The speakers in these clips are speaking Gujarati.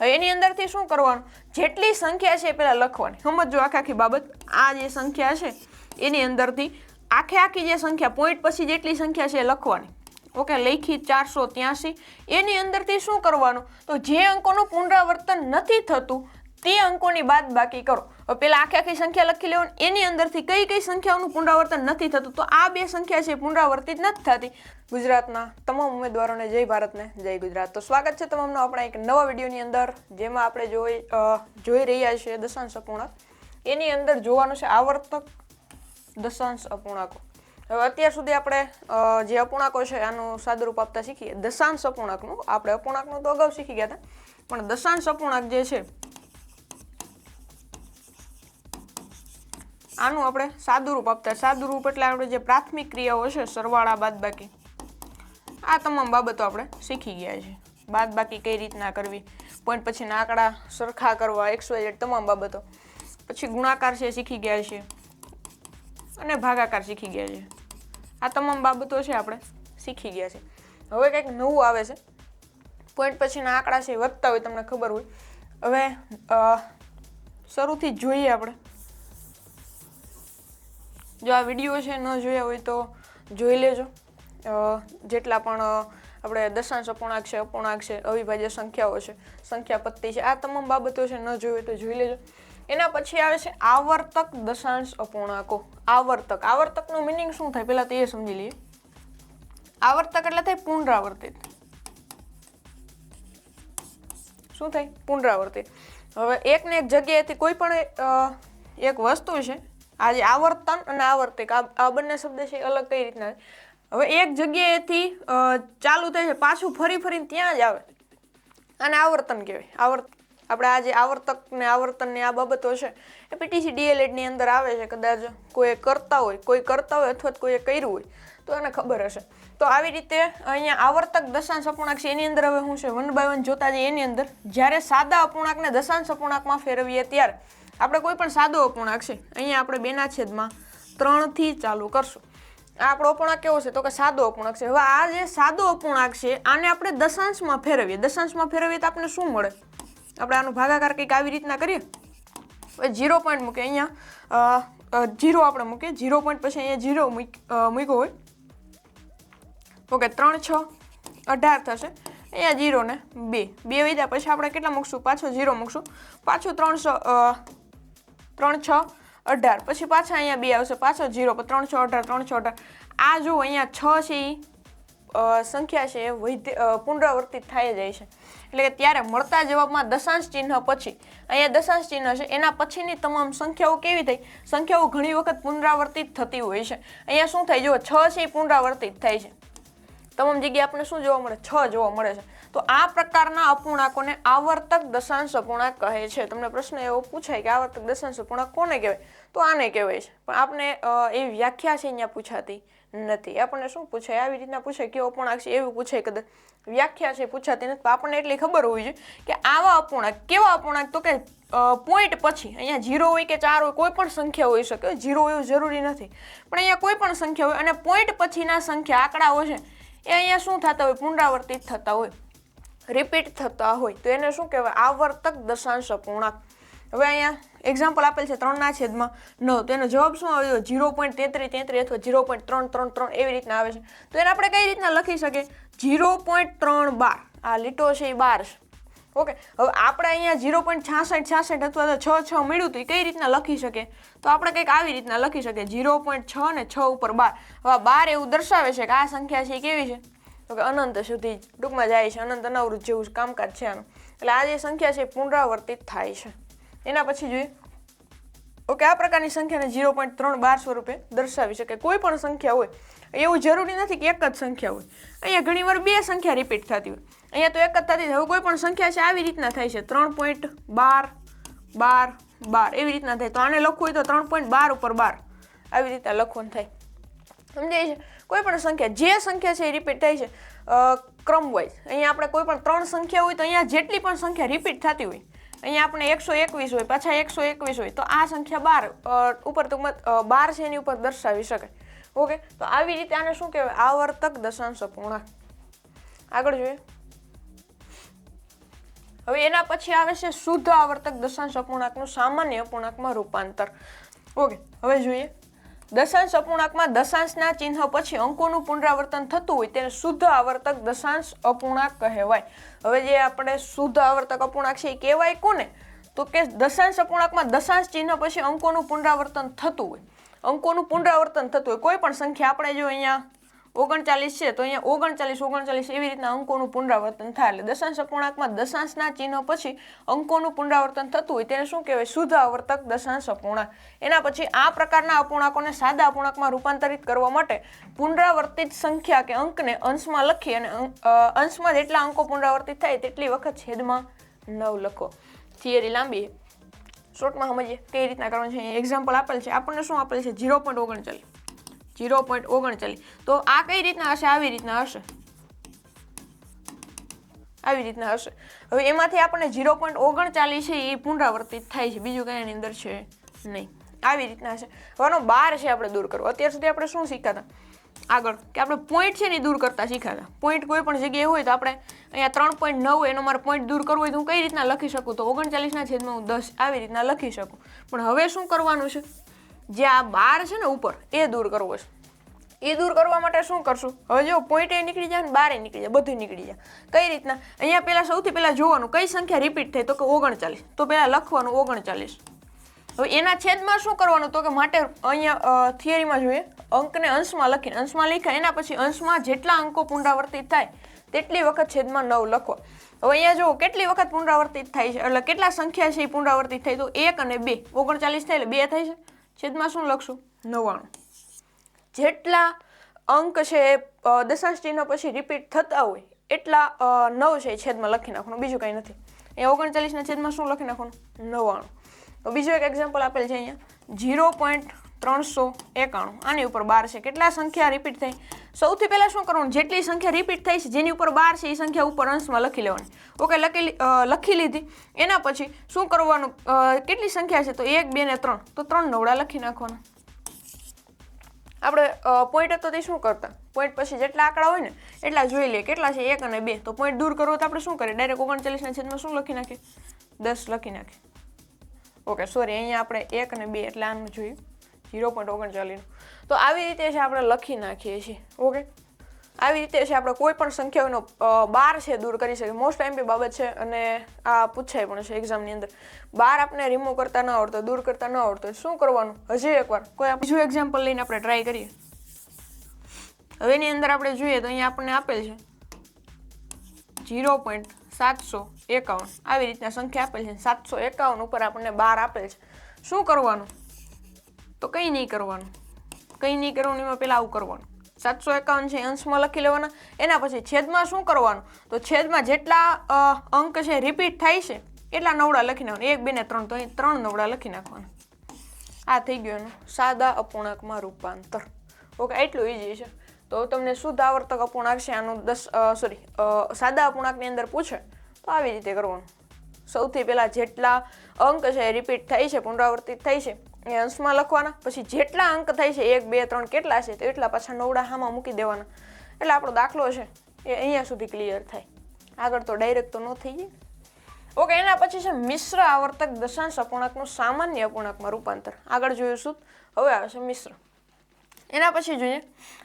હવે એની અંદરથી શું કરવાનું? જેટલી સંખ્યા છે એ પહેલાં લખવાની. સમજો આખી આખી બાબત. આ જે સંખ્યા છે, એની અંદરથી આખે આખી જે સંખ્યા પોઈન્ટ પછી જેટલી સંખ્યા છે એ લખવાની. ઓકે લખી ચારસો ત્યાંસી. એની અંદરથી શું કરવાનું? તો જે અંકોનું પુનરાવર્તન નથી થતું, તે અંકોની બાદ બાકી કરો. હવે પેલા આખી આખી સંખ્યા લખી લેવાની. એની અંદરથી કઈ કઈ સંખ્યાઓનું પુનરાવર્તન નથી થતું, તો આ બે સંખ્યા છે પુનરાવર્તિત નથી થતી. ગુજરાતના તમામ ઉમેદવારોને જય ભારતને જય ગુજરાત. તો સ્વાગત છે તમામનો આપણા એક નવા વિડીયોની અંદર, જેમાં આપણે જોઈ જોઈ રહ્યા છીએ દશાંશ અપૂર્ણાંક. એની અંદર જોવાનું છે આવર્તક દશાંશ અપૂર્ણાંકો. હવે અત્યાર સુધી આપણે જે અપૂર્ણાંકો છે આનું સાદુરૂપ આપતા શીખીએ. દશાંશ અપૂર્ણાંકનું. આપણે અપૂર્ણાંકનું તો અગાઉ શીખી ગયા હતા. પણ દશાંશ અપૂર્ણાંક જે છે, આનું આપણે સાદુરૂપ આપતા. સાદુરૂપ એટલે આપણે જે પ્રાથમિક ક્રિયાઓ છે, સરવાળા બાદબાકી. આ તમામ બાબતો આપણે શીખી ગયા છે બાદ બાકી કઈ રીતના કરવી? પોઈન્ટ પછીના આંકડા સરખા કરવા એક્સવાઇઝેડ તમામ બાબતો. પછી ગુણાકાર છે શીખી ગયા છે અને ભાગાકાર શીખી ગયા છે આ તમામ બાબતો છે આપણે શીખી ગયા છે હવે કંઈક નવું આવે છે. પોઈન્ટ પછીના આંકડા છે વધતા હોય તમને ખબર હોય. હવે શરૂથી જોઈએ આપણે. જો આ વીડિયો છે ન જોયા હોય તો જોઈ લેજો. જેટલા પણ આપણે દશાંશ અપૂર્ણાંક છે અપૂર્ણાંક છે, અવિભાજ્ય સંખ્યાઓ છે, સંખ્યા પત્તી છે, આ તમામ બાબતો છે, ન જોઈ તો જોઈ લેજો. એના પછી આવે છે આવર્તક દશાંશ અપૂર્ણાંકો. આવર્તક. આવર્તકનું મિનિંગ શું થાય? પહેલાં તો એ સમજી લઈએ. આવર્તક એટલે થાય પુનરાવર્તિત. શું થાય? પુનરાવર્તિત. હવે એકને એક જગ્યાએથી કોઈ પણ એક વસ્તુ છે, આજે આવર્તન અને આવર્તિક, આ બંને શબ્દ છે અલગ કઈ રીતના? હવે એક જગ્યાએથી ચાલુ થાય છે, પાછું ફરી ફરીને ત્યાં જ આવે. અને આવર્તન કહેવાય. આવર્ત, આપણે આ જે આવર્તક ને આવર્તન ને આ બાબતો છે, એ પીટીસી ડીએલએડની અંદર આવે છે, કદાચ કોઈ કરતા હોય, કોઈ કરતા હોય અથવા કોઈએ કર્યું હોય, તો એને ખબર હશે. તો આવી રીતે અહીંયા આવર્તક દશાંશ અપૂર્ણાંક છે, એની અંદર હવે શું છે વન બાય વન જોતા જઈએ એની અંદર. જ્યારે સાદા અપૂર્ણાંકને દશાંશ અપૂર્ણાંકમાં ફેરવીએ ત્યારે, આપણે કોઈ પણ સાદો અપૂર્ણાંક છે, અહીંયા આપણે બેના છેદમાં ત્રણથી ચાલુ કરશું. આપણો અપૂર્ણાંક કેવો છે? તો કે સાદો અપૂર્ણાંક છે. હવે આ જે સાદો અપૂર્ણાંક છે, આને આપણે દશાંશમાં ફેરવીએ. દશાંશમાં ફેરવીએ તો આપણને શું મળે? આપણે આનો ભાગાકાર કંઈક આવી રીતના કરીએ? હવે જીરો પોઈન્ટ મૂકીએ. અહીંયા જીરો આપણે મૂકીએ. જીરો પોઈન્ટ પછી અહીંયા જીરો મૂક્યો હોય. ઓકે ત્રણ છ અઢાર થશે. અહીંયા જીરો ને બે. બે વધ્યા પછી આપણે કેટલા મૂકશું? પાછો જીરો મૂકશું. પાછું ત્રણસો ત્રણ છ અઢાર. પછી પાછા અહીંયા બે આવશે. પાછો જીરો ત્રણસો અઢાર ત્રણસો અઢાર. આ જો અહીંયા છ છે એ સંખ્યા છે એ વૈધ પુનરાવર્તિત થાય જાય છે એટલે કે ત્યારે મળતા જવાબમાં દશાંશ ચિહ્ન પછી. અહીંયા દશાંશ ચિહ્ન છે. એના પછીની તમામ સંખ્યાઓ કેવી થઈ? સંખ્યાઓ ઘણી વખત પુનરાવર્તિત થતી હોય છે. અહીંયા શું થાય? જો છ છે એ પુનરાવર્તિત થાય છે. તમામ જગ્યાએ આપણને શું જોવા મળે? છ જોવા મળે છે. તો આ પ્રકારના અપૂર્ણાંકોને આવર્તક દશાંશ અપૂર્ણાંક કહે છે. તમને પ્રશ્ન એવો પૂછાય કે આવર્તક દશાંશ અપૂર્ણાંક કોને કહેવાય? તો આને કહેવાય છે. પણ આપણે એ વ્યાખ્યા છે અહીંયા પૂછાતી નથી. આપણને શું પૂછાય? આવી રીતના પૂછાય કેવો અપૂર્ણાંક છે, એવું પૂછાય કદાચ. વ્યાખ્યા છે, પૂછાતી નથી. પણ આપણને એટલી ખબર હોવી જોઈએ કે આવા અપૂર્ણાંક, કેવા અપૂર્ણાંક? તો કે પોઈન્ટ પછી. અહીંયા જીરો હોય કે ચાર હોય, કોઈ પણ સંખ્યા હોઈ શકે. હોય એવું જરૂરી નથી. પણ અહીંયા કોઈ પણ સંખ્યા હોય અને પોઈન્ટ પછીના સંખ્યા, આંકડાઓ છે, એ અહીંયા શું થતા હોય? પુનરાવર્તિત થતા હોય. રિપીટ થતા હોય. તો એને શું કહેવાય? આવર્તક દશાંશ અપૂર્ણાંક હવે અહીંયા એક્ઝામ્પલ આપેલ છે ત્રણના છેદમાં નવ. તો એનો જવાબ શું આવ્યો? જીરો પોઈન્ટ તેત્રીસ તેત્રીસ અથવા જીરો પોઈન્ટ ત્રણ ત્રણ ત્રણ એવી રીતના આવે છે. તો એને આપણે કઈ રીતના લખી શકીએ? જીરો પોઈન્ટ ત્રણ બાર. આ લીટો છે એ બાર ઓકે. હવે આપણે અહીંયા ઝીરો પોઈન્ટ છાસઠ છાસઠ અથવા તો છ છ મળ્યું હતું એ કઈ રીતના લખી શકે તો આપણે કંઈક આવી રીતના લખી શકીએ. ઝીરો પોઈન્ટ છ ને છ ઉપર બાર. હવે બાર એવું દર્શાવે છે કે આ સંખ્યા છે એ કેવી છે? તો કે અનંત સુધી ટૂંકમાં જાય છે, અનંત અનાવૃત જેવું કામકાજ છે આનું. એટલે આ જે સંખ્યા છે એ પુનરાવર્તિત થાય છે. એના પછી જોઈએ. ઓકે, આ પ્રકારની સંખ્યાને ઝીરો પોઈન્ટ ત્રણ બાર સ્વરૂપે દર્શાવી શકે કોઈ પણ સંખ્યા હોય એવું જરૂરી નથી કે એક જ સંખ્યા હોય. અહીંયા ઘણીવાર બે સંખ્યા રિપીટ થતી હોય. અહીંયા તો એક જ થતી. હવે કોઈ પણ સંખ્યા છે, આવી રીતના થાય છે. ત્રણ પોઈન્ટ બાર બાર બાર. એવી રીતના થાય. તો આને લખવું હોય તો ત્રણ પોઈન્ટ બાર ઉપર બાર. આવી રીતના લખવાનું થાય. સમજાય છે? કોઈ પણ સંખ્યા, જે સંખ્યા છે એ રિપીટ થાય છે ક્રમ વાઇઝ અહીંયા આપણે કોઈ પણ ત્રણ સંખ્યા હોય તો અહીંયા જેટલી પણ સંખ્યા રિપીટ થતી હોય, અહીંયા આપણે એકસો એકવીસ હોય, પાછા એકસો એકવીસ હોય, તો આ સંખ્યા બાર ઉપર ટૂંકમાં બાર છે એની ઉપર દર્શાવી શકાય. ઓકે? તો આવી રીતે આને શું કહેવાય? આવર્તક દશાંશ પૂર્ણાંક આગળ જોઈએ. હવે એના પછી આવે છે શુદ્ધ આવર્તક દશાંશ અપૂર્ણાંકનું સામાન્ય અપૂર્ણાંકમાં રૂપાંતર. ઓકે? હવે જોઈએ. દશાંશ અપૂર્ણાંકમાં દશાંશના ચિહ્ન પછી અંકોનું પુનરાવર્તન થતું હોય તેને શુદ્ધ આવર્તક દશાંશ અપૂર્ણાંક કહેવાય. હવે જે આપણે શુદ્ધ આવર્તક અપૂર્ણાંક છે એ કહેવાય કોને? તો કે દશાંશ અપૂર્ણાંકમાં દશાંશ ચિહ્ન પછી અંકોનું પુનરાવર્તન થતું હોય. અંકોનું પુનરાવર્તન થતું હોય. કોઈ પણ સંખ્યા આપણે જો અહીંયા ઓગણચાલીસ છે, તો અહીંયા ઓગણચાલીસ ઓગણચાલીસ એવી રીતના અંકોનું પુનરાવર્તન થાય. એટલે દશાંશ અપૂર્ણાંકમાં દશાંશના ચિહ્ન પછી અંકોનું પુનરાવર્તન થતું હોય તેને શું કહેવાય? શુદ્ધ આવર્તક દશાંશ અપૂર્ણાંક. એના પછી આ પ્રકારના અપૂર્ણાંકોને સાદા અપૂર્ણાંકમાં રૂપાંતરિત કરવા માટે પુનરાવર્તિત સંખ્યા કે અંકને અંશમાં લખી અને અંશમાં જેટલા અંકો પુનરાવર્તિત થાય તેટલી વખત છેદમાં નવ લખો. થિયરી લાંબી શોર્ટમાં સમજીએ કઈ રીતના કરવાનું છે? એક્ઝામ્પલ આપેલ છે. આપણને શું આપેલ છે? ઝીરો પોઈન્ટ ઓગણચાલીસ. ઝીરો પોઈન્ટ ઓગણચાલીસ. તો આ કઈ રીતના હશે? આવી રીતના હશે. આવી રીતના હશે. હવે એમાંથી આપણને જીરો પોઈન્ટ ઓગણચાલીસ છે એ પુનરાવર્તિત થાય છે. બીજું કાંઈ એની અંદર છે નહીં. આવી રીતના હશે. હવે આનો બાર છે આપણે દૂર કરવો. અત્યાર સુધી આપણે શું શીખ્યા આગળ. કે આપણે પોઈન્ટ છે ને દૂર કરતા શીખ્યા પોઈન્ટ કોઈ પણ જગ્યાએ હોય તો આપણે અહીંયા ત્રણ પોઈન્ટ નવ એનો મારે પોઈન્ટ દૂર કરવો હોય તો હું કઈ રીતના લખી શકું? તો ઓગણચાલીસના છેદમાં હું દસ આવી રીતના લખી શકું. પણ હવે શું કરવાનું છે? જે આ બાર છે ને ઉપર, એ દૂર કરવો છે એ દૂર કરવા માટે શું કરશું? હવે જો પોઈન્ટ નીકળી જાય ને બારે નીકળી જાય, બધું નીકળી જાય. કઈ રીતના? અહીંયા પહેલાં સૌથી પહેલાં જોવાનું, કઈ સંખ્યા રિપીટ થાય તો કે ઓગણચાલીસ. તો પહેલાં લખવાનું ઓગણચાલીસ. હવે એના છેદમાં શું કરવાનું? તો કે માટે અહીંયા થિયરીમાં જોઈએ, અંકને અંશમાં લખીને, અંશમાં લખ્યા, એના પછી અંશમાં જેટલા અંકો પુનરાવર્તિત થાય, તેટલી વખત છેદમાં નવ લખો. હવે અહીંયા જુઓ કેટલી વખત પુનરાવર્તિત થાય છે? એટલે કેટલા સંખ્યા છે એ પુનરાવર્તિત થાય? તો એક અને બે. ઓગણચાલીસ થાય એટલે બે થાય છે. છેદમાં શું લખશું? નવ્વાણું. જેટલા અંક છે એ દશાંશ ચિહ્ન પછી રિપીટ થતા હોય એટલા નવ છે એ છેદમાં લખી નાખવાનું. બીજું કંઈ નથી. એ ઓગણચાલીસના છેદમાં શું લખી નાખવાનું? નવ્વાણું. તો બીજું એક એક્ઝામ્પલ આપેલ છે અહીંયા. ઝીરો પોઈન્ટ ત્રણસો એકાણું. આની ઉપર બાર છે. કેટલા સંખ્યા રિપીટ થઈ? સૌથી પહેલાં શું કરવાનું? જેટલી સંખ્યા રિપીટ થઈ છે, જેની ઉપર બાર છે, એ સંખ્યા ઉપર અંશમાં લખી લેવાની. ઓકે લખી લખી લીધી. એના પછી શું કરવાનું? કેટલી સંખ્યા છે? તો એક, બે ને ત્રણ. તો ત્રણ નવડા લખી નાખવાના. આપણે પોઈન્ટ હતો તે શું કરતા? પોઈન્ટ પછી જેટલા આંકડા હોય ને, એટલા જોઈ લઈએ. કેટલા છે? એક અને બે. તો પોઈન્ટ દૂર કરવો તો આપણે શું કરીએ? ડાયરેક્ટ ઓગણચાલીસના છેદમાં શું લખી નાખીએ? દસ લખી નાખીએ. ઓકે સોરી અહીંયા આપણે એક અને બે, એટલે આનું જોયું ઝીરો પોઈન્ટ ઓગણચાલીસનું તો આવી રીતે છે આપણે લખી નાખીએ છીએ, ઓકે? આવી રીતે છે આપણે કોઈ પણ સંખ્યાઓનો બાર છે દૂર કરી શકીએ. મોસ્ટ એમપી બાબત છે અને આ પૂછાય પણ છે એક્ઝામની અંદર. બાર આપણે રિમૂવ કરતા ન આવડતો, દૂર કરતા ન આવડતો. શું કરવાનું? હજી એકવાર. કોઈ બીજું એક્ઝામ્પલ લઈને આપણે ટ્રાય કરીએ. હવે એની અંદર આપણે જોઈએ તો અહીંયા આપણને આપેલ છે ઝીરો પોઈન્ટ સાતસો એકાવન. આવી રીતના સંખ્યા આપેલ છે સાતસો એકાવન ઉપર આપણને બાર આપેલ છે. શું કરવાનું? તો કંઈ નહીં કરવાનું. કંઈ નહીં કરવાનું, એમાં પહેલાં આવું કરવાનું. સાતસો એકાવન છે, અંશમાં લખી લેવાના. એના પછી છેદમાં શું કરવાનું? તો છેદમાં જેટલા અંક છે રિપીટ થાય છે, એટલા નવડા લખી નાખવાના. એક બે ને ત્રણ, તો અહીં ત્રણ નવડા લખી નાખવાના. આ થઈ ગયું એનું. સાદા અપૂર્ણાંકમાં રૂપાંતર. ઓકે એટલું ઈઝી છે. તો તમને શુદ્ધ આવર્તક અપૂર્ણાંક છે, આનું દસ સોરી સાદા અપૂર્ણાંકની અંદર પૂછે, તો આવી રીતે કરવાનું. સૌથી પહેલાં જેટલા અંક છે રિપીટ થાય છે, પુનરાવર્તિત થાય છે એ અંશમાં લખવાના. પછી જેટલા અંક થાય છે, એક, બે, ત્રણ કેટલા છે, તો એટલા પાછા નવડા હામાં મૂકી દેવાના. એટલે આપણો દાખલો છે, એ અહીંયા સુધી ક્લિયર થાય. આગળ તો ડાયરેક્ટ તો ન થઈ જાય. ઓકે એના પછી છે, મિશ્ર આવર્તક દશાંશ અપૂર્ણાંકનું સામાન્ય અપૂર્ણાંકમાં રૂપાંતર. આગળ જોયું શુદ્ધ હવે આવે છે મિશ્ર. એના પછી જોઈએ,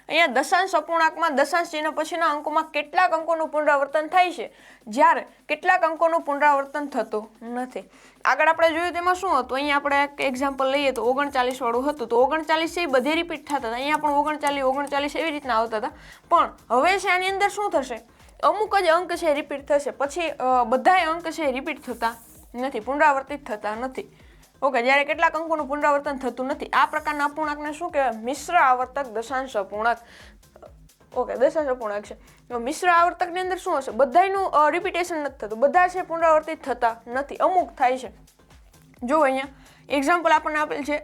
અહીંયા દશાંશ અપૂર્ણાંકમાં દશાંશ ચિહ્ન પછીના અંકોમાં કેટલાક અંકોનું પુનરાવર્તન થાય છે, જ્યારે કેટલાક અંકોનું પુનરાવર્તન થતું નથી. આગળ આપણે જોયું તેમાં શું હતું? અહીંયા આપણે એક એક્ઝામ્પલ લઈએ તો ઓગણચાલીસ વાળું હતું. તો ઓગણચાલીસ એ બધે રિપીટ થતા હતા. અહીંયા પણ ઓગણચાલીસ ઓગણચાલીસ એવી રીતના આવતા હતા. પણ હવે છે આની અંદર શું થશે? અમુક જ અંક છે રિપીટ થશે. પછી બધાય અંક છે રિપીટ થતા નથી, પુનરાવર્તિત થતા નથી. ઓકે, જ્યારે કેટલાક અંકોનું પુનરાવર્તન થતું નથી. આ પ્રકારના અપૂર્ણાંકને શું કહેવાય? મિશ્ર આવર્તક દશાંશ અપૂર્ણાંક. ઓકે દશાંશ અપૂર્ણાંક છે મિશ્ર આવર્તકની અંદર શું હશે? બધાયનું રિપીટેશન નથી થતું. બધા છે પુનરાવર્તિત થતા નથી. અમુક થાય છે. જો અહીંયા એક્ઝામ્પલ આપણને આપેલ છે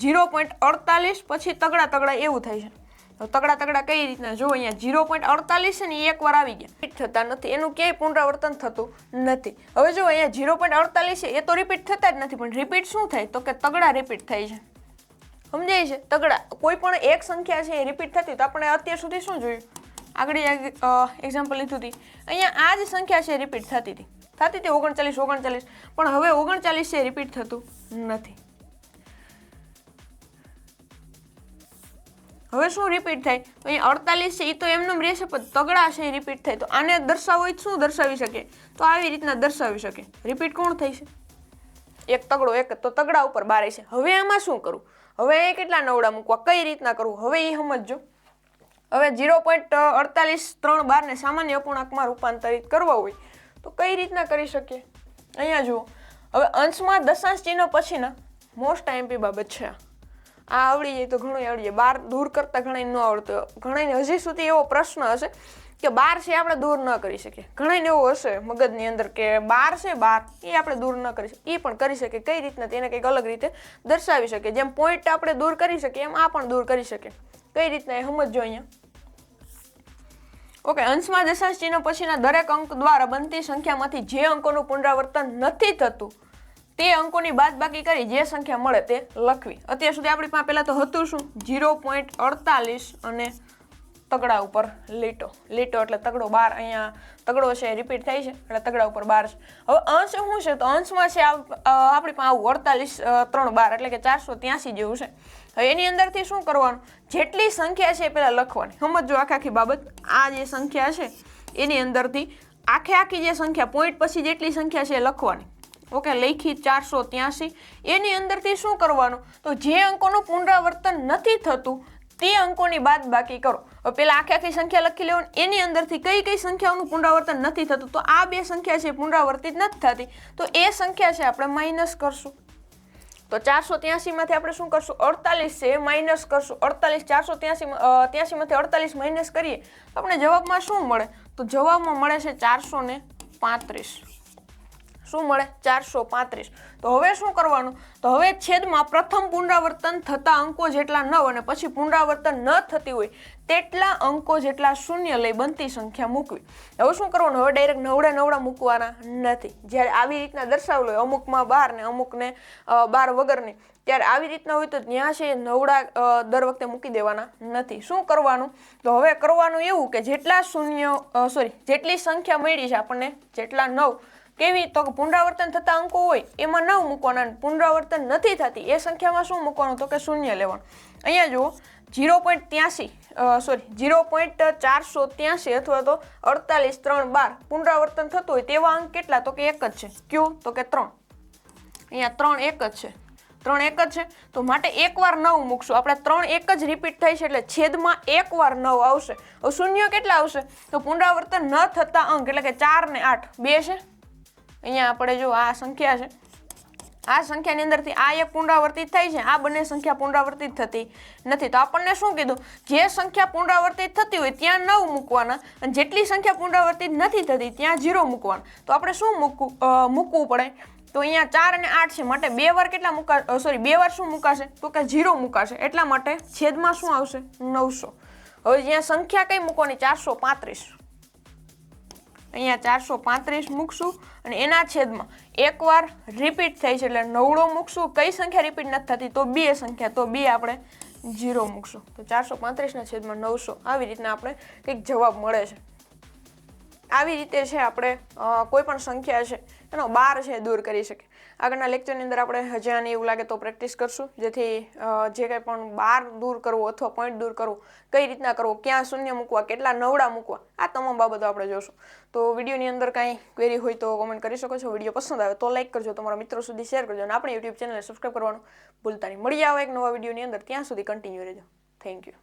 ઝીરો પોઈન્ટ અડતાલીસ, પછી તગડા તગડા એવું થાય છે. તો તગડા તગડા કઈ રીતના? જો અહીંયા ઝીરો પોઈન્ટ અડતાલીસ છે ને, એ એકવાર આવી ગયા. રિપીટ થતા નથી. એનું ક્યાંય પુનરાવર્તન થતું નથી. હવે જો અહીંયા ઝીરો પોઈન્ટ અડતાલીસ છે, એ તો રિપીટ થતા જ નથી. પણ રિપીટ શું થાય? તો કે તગડા રિપીટ થાય છે. સમજાય છે? તગડા, કોઈ પણ એક સંખ્યા છે એ રિપીટ થતી, તો આપણે અત્યાર સુધી શું જોયું? આગળ એક્ઝામ્પલ લીધું હતી. અહીંયા આ જ સંખ્યા છે રિપીટ થતી હતી. થતી હતી ઓગણચાલીસ ઓગણચાલીસ, પણ હવે ઓગણચાલીસ છે રિપીટ થતું નથી. હવે શું રિપીટ થાય? તો અહીંયા અડતાલીસ છે એ તો એમનેમ રહેશે, પણ તગડા છે એ રિપીટ થાય. તો આને દર્શાવો શું દર્શાવી શકે? તો આવી રીતના દર્શાવી શકે. રિપીટ કોણ થઈ છે એક તગડો, એક તો તગડા ઉપર બારે છે. હવે આમાં શું કરવું હવે એ કેટલા નવડા મૂકવા? કઈ રીતના કરવું? હવે એ સમજજો. હવે ઝીરો પોઈન્ટ અડતાલીસ, ત્રણ બારને સામાન્ય અપૂર્ણાંકમાં રૂપાંતરિત કરવા હોય, તો કઈ રીતના કરી શકીએ? અહીંયા જુઓ. હવે અંશમાં દશાંશ ચિહ્ન પછીના મોસ્ટ એમપી બાબત છે આ. આવડી જાય તો ઘણું આવડી જાય. બાર દૂર કરતાં ઘણા ન આવડતું. ઘણા હજી સુધી એવો પ્રશ્ન હશે કે બાર છે આપણે દૂર ન કરી શકીએ. ઘણાને એવું હશે મગજની અંદર કે બાર છે, બાર. એ આપણે દૂર ન કરી શકીએ. એ પણ કરી શકે. કઈ રીતના તેને કંઈક અલગ રીતે દર્શાવી શકે. જેમ પોઈન્ટ આપણે દૂર કરી શકીએ, એમ આ પણ દૂર કરી શકે. કઈ રીતના એ સમજો અહીંયા. ઓકે અંશમાં દશાંશ ચિહ્ન પછીના દરેક અંક દ્વારા બનતી સંખ્યામાંથી જે અંકોનું પુનરાવર્તન નથી થતું, તે અંકોની બાદબાકી કરી જે સંખ્યા મળે તે લખવી. અત્યાર સુધી આપણી પાસે પહેલાં તો હતું શું? ઝીરો પોઈન્ટ અડતાલીસ અને તગડા ઉપર લીટો. લીટો એટલે તગડો બાર અહીંયા તગડો છે રિપીટ થાય છે, એટલે તગડા ઉપર બાર છે. હવે અંશ શું છે? તો અંશમાં છે આપણી પાસે આવું અડતાલીસ ત્રણ બાર એટલે કે ચારસો ત્યાંસી જેવું છે. હવે એની અંદરથી શું કરવાનું? જેટલી સંખ્યા છે એ પહેલાં લખવાની. સમજો આખી આખી બાબત. આ જે સંખ્યા છે, એની અંદરથી આખે આખી જે સંખ્યા પોઈન્ટ પછી જેટલી સંખ્યા છે એ લખવાની. ઓકે, લેખી ચારસો ત્યાંસી. એની અંદરથી શું કરવાનું? તો જે અંકોનું પુનરાવર્તન નથી થતું તે અંકોની બાદ બાકી કરો. હવે પેલા આખી આખી સંખ્યા લખી લેવાની. એની અંદરથી કઈ કઈ સંખ્યાઓનું પુનરાવર્તન નથી થતું? તો આ બે સંખ્યા છે પુનરાવર્તિત નથી થતી. તો એ સંખ્યા છે આપણે માઇનસ કરશું. તો ચારસો ત્યાંસીમાંથી આપણે શું કરશું? અડતાલીસ છે માઇનસ કરશું. અડતાલીસ, ચારસો ત્યાંસી ત્યાંસીમાંથી અડતાલીસ માઇનસ કરીએ. તો આપણે જવાબમાં શું મળે? તો જવાબમાં મળે છે ચારસો પાંત્રીસ. શું મળે? ચારસો પાંત્રીસ. તો હવે શું કરવાનું? તો હવે છેદમાં પ્રથમ પુનરાવર્તન થતા અંકો જેટલા નવ અને પછી પુનરાવર્તન ન થતી હોય તેટલા અંકો જેટલા શૂન્ય લઈ બનતી સંખ્યા મૂકવી. હવે શું કરવાનું? હવે ડાયરેક્ટ નવડા નવડા મૂકવાના નથી. જ્યારે આવી રીતના દર્શાવેલું હોય, અમુકમાં બાર ને અમુકને બાર વગરની, ત્યારે આવી રીતના હોય તો ત્યાં છે નવડા દર વખતે મૂકી દેવાના નથી. શું કરવાનું? તો હવે કરવાનું એવું કે જેટલા શૂન્ય સોરી જેટલી સંખ્યા મળી છે આપણને, જેટલા નવ કેવી? તો કે પુનરાવર્તન થતા અંકો હોય, એમાં નવ મૂકવાના પુનરાવર્તન નથી થતી, એ સંખ્યામાં શું મૂકવાનું? તો કે શૂન્ય લેવાનું. અહીંયા જુઓ, ઝીરો પોઈન્ટ ત્યાંસી સોરી, ઝીરો પોઈન્ટ ચારસો ત્યાંસી અથવા તો અડતાલીસ ત્રણ બાર પુનરાવર્તન થતું હોય તેવા અંક કેટલા? તો કે એક જ છે. કયો? તો કે ત્રણ. અહીંયા ત્રણ એક જ છે. ત્રણ એક જ છે. તો માટે એકવાર નવ મૂકશું. આપણે ત્રણ એક જ રિપીટ થઈ છે એટલે છેદમાં એકવાર નવ આવશે. શૂન્ય કેટલા આવશે? તો પુનરાવર્તન ન થતા અંક એટલે કે ચાર ને આઠ. બે છે? અહીંયા આપણે જો આ સંખ્યા છે, આ સંખ્યાની અંદરથી આ એક પુનરાવર્તિત થાય છે, આ બંને સંખ્યા પુનરાવર્તિત થતી નથી. તો આપણને શું કીધું? જે સંખ્યા પુનરાવર્તિત થતી હોય ત્યાં નવ મૂકવાના અને જેટલી સંખ્યા પુનરાવર્તિત નથી થતી ત્યાં ઝીરો મૂકવાના. તો આપણે શું મૂકવું મૂકવું પડે? તો અહીંયા ચાર અને આઠ છે, માટે બે વાર કેટલા મૂકા સોરી બે વાર શું મૂકાશે? તો કે ઝીરો મૂકાશે. એટલા માટે છેદમાં શું આવશે? નવસો. હવે જ્યાં સંખ્યા કઈ મૂકવાની? ચારસો પાંત્રીસ. અહીંયા ચારસો પાંત્રીસ મૂકશું અને એના છેદમાં એકવાર રિપીટ થઈ છે એટલે નવડો મૂકશું. કઈ સંખ્યા રિપીટ નથી થતી તો બે સંખ્યા, તો બે આપણે જીરો મૂકશું. તો ચારસો પાંત્રીસના છેદમાં નવસો. આવી રીતના આપણે કંઈક જવાબ મળે છે. આવી રીતે છે આપણે કોઈ પણ સંખ્યા છે, એનો બાર છે દૂર કરી શકીએ. આગળના લેક્ચરની અંદર આપણે હજી આને એવું લાગે તો પ્રેક્ટિસ કરશું. જેથી જે કંઈ પણ બાર દૂર કરવું અથવા પોઈન્ટ દૂર કરવું, કઈ રીતના કરવું, ક્યાં શૂન્ય મૂકવા, કેટલા નવડા મૂકવા, આ તમામ બાબતો આપણે જોશું. તો વિડીયોની અંદર કાંઈ ક્વેરી હોય તો કોમેન્ટ કરી શકો છો. વીડિયો પસંદ આવે તો લાઈક કરજો. તમારા મિત્રો સુધી શેર કરજો અને આપણી યુટ્યુબ ચેનલને સબસ્ક્રાઈબ કરવાનું ભૂલતા નહીં. મળી આવે એક નવા વિડીયોની અંદર. ત્યાં સુધી કન્ટિન્યુ રહેજો. Thank you